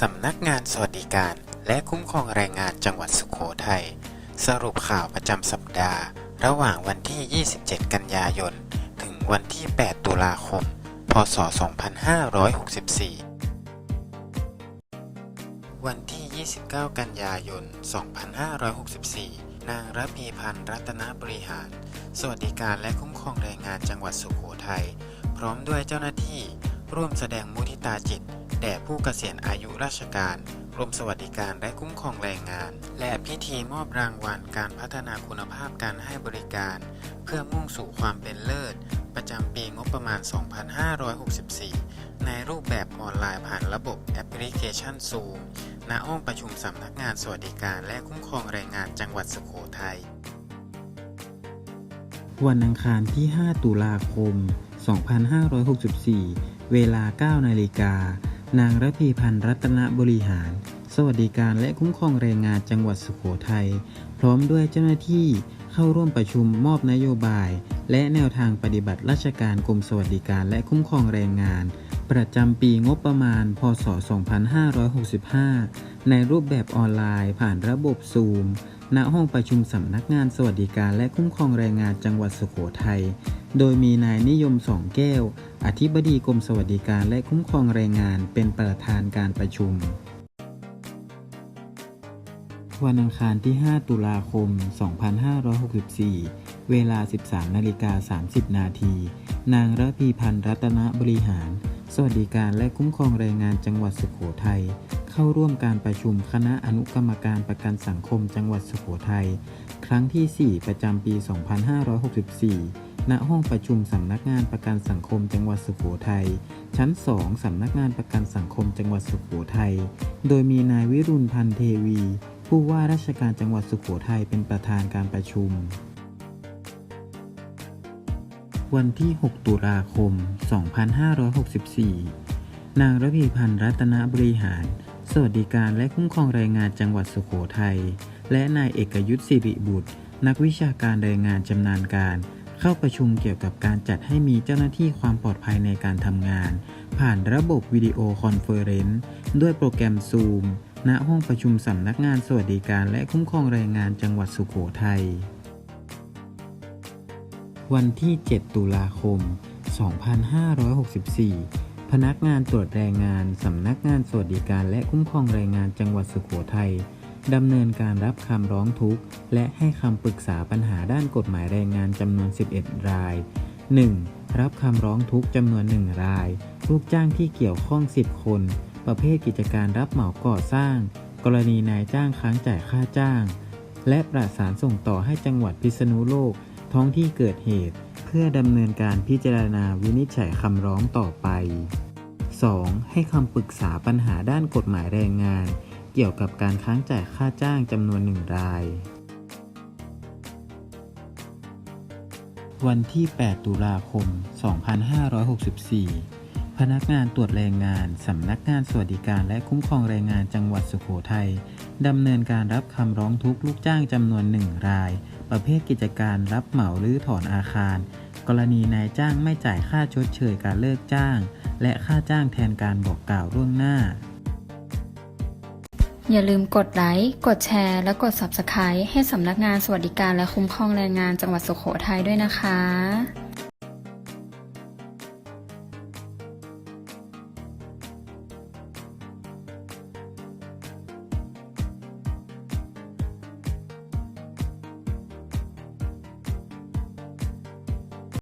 สำนักงานสวัสดิการและคุ้มครองแรงงานจังหวัดสุโขทัยสรุปข่าวประจำสัปดาห์ ระหว่างวันที่ 27 กันยายน ถึงวันที่ 8 ตุลาคม พศ 2564 วันที่ 29 กันยายน 2564 นางรพีพันธ์รัตนบริหาร สวัสดิการและคุ้มครองแรงงานจังหวัดสุโขทัย พร้อมด้วยเจ้าหน้าที่ร่วมแสดงมุทิตาจิต แด่ผู้เกษียณอายุราชการกรมสวัสดิการและคุ้มครองแรงงาน และพิธีมอบรางวัลการพัฒนาคุณภาพการให้บริการ เพื่อมุ่งสู่ความเป็นเลิศ ประจำปีงบประมาณ 2564 ในรูปแบบออนไลน์ผ่านระบบแอปพลิเคชัน Zoom ณห้องประชุมสำนักงานสวัสดิการและคุ้มครองแรงงานจังหวัดสุโขทัย วันอังคารที่ 5 ตุลาคม 2564 เวลา 9 นาฬิกา นางระพีพันธ์รัตนบริหาร สวัสดิการและคุ้มครองแรงงานจังหวัดสุโขทัย พร้อมด้วยเจ้าหน้าที่เข้าร่วมประชุมมอบนโยบาย และแนวทางปฏิบัติราชการกรมสวัสดิการและคุ้มครองแรงงาน ประจำปีงบประมาณ พศ 2565 ในรูปแบบออนไลน์ผ่านระบบซูม ณห้องประชุมสำนักงานสวัสดิการและคุ้มครองแรงงานจังหวัดสุโขทัย โดยมีนายนิยมสองแก้ว อธิบดีกรมสวัสดิการและคุ้มครองแรงงานเป็นประธานการประชุม วันอังคารที่ 5 ตุลาคม 2564 เวลา 13นาฬิกา30 นาที นางระพีพันธ์รัตนบริหาร สวัสดิการและคุ้มครองแรงงานจังหวัดสุโขทัย เข้าร่วมการประชุมคณะอนุกรรมการประกันสังคมจังหวัดสุโขทัย ครั้งที่ 4 ประจำปี 2564 ณ ห้องประชุมสำนักงานประกันสังคมจังหวัดสุโขทัย ชั้น 2 สำนักงานประกันสังคมจังหวัดสุโขทัย โดยมีนายวิรุณพันเทวี ผู้ว่าราชการจังหวัดสุโขทัยเป็นประธานการประชุมวันที่ 6 ตุลาคม 2564 นางระพีพันธ์รัตนบริหาร สวัสดิการและคุ้มครองแรงงานจังหวัดสุโขทัย และนายเอกยุทธสิริบุตร นักวิชาการแรงงานชำนาญการ เข้าประชุมเกี่ยวกับการจัดให้มีเจ้าหน้าที่ความปลอดภัยในการทำงาน ผ่านระบบวิดีโอคอนเฟอเรนซ์ด้วยโปรแกรม Zoom ณห้องประชุมสำนักงานสวัสดิการและคุ้มครองแรงงานจังหวัดสุโขทัย วันที่ 7 ตุลาคม 2564 พนักงานตรวจแรงงาน สำนักงานสวัสดิการและคุ้มครองแรงงานจังหวัดสุโขทัยดำเนินการรับคำร้องทุกข์ และให้คำปรึกษาปัญหาด้านกฎหมายแรงงานจำนวน 11 ราย 1. รับคำร้องทุกข์จำนวน 1 ราย ลูกจ้างที่เกี่ยวข้อง 10 คน ประเภทกิจการรับเหมาก่อสร้าง กรณีนายจ้างค้างจ่ายค่าจ้าง และประสานส่งต่อให้จังหวัดพิษณุโลก ท้องที่เกิดเหตุเพื่อดำเนินการพิจารณาวินิจฉัยคำร้องต่อไป 2. ให้คำปรึกษาปัญหาด้านกฎหมายแรงงาน เกี่ยวกับการค้างจ่ายค่าจ้างจำนวนหนึ่งราย วันที่ 8 ตุลาคม 2564 พนักงานตรวจแรงงานสำนักงานสวัสดิการและคุ้มครองแรงงานจังหวัดสุโขทัยดำเนินการรับคำร้องทุกข์ลูกจ้างจำนวนหนึ่งราย ประเภทกิจการรับเหมาหรือถอนอาคาร กรณีนายจ้างไม่จ่ายค่าชดเชยการเลิกจ้าง และค่าจ้างแทนการบอกกล่าวล่วงหน้า อย่าลืมกดไลค์ กดแชร์ และกด Subscribe ให้สำนักงานสวัสดิการและคุ้มครองแรงงานจังหวัดสุโขทัยด้วยนะคะ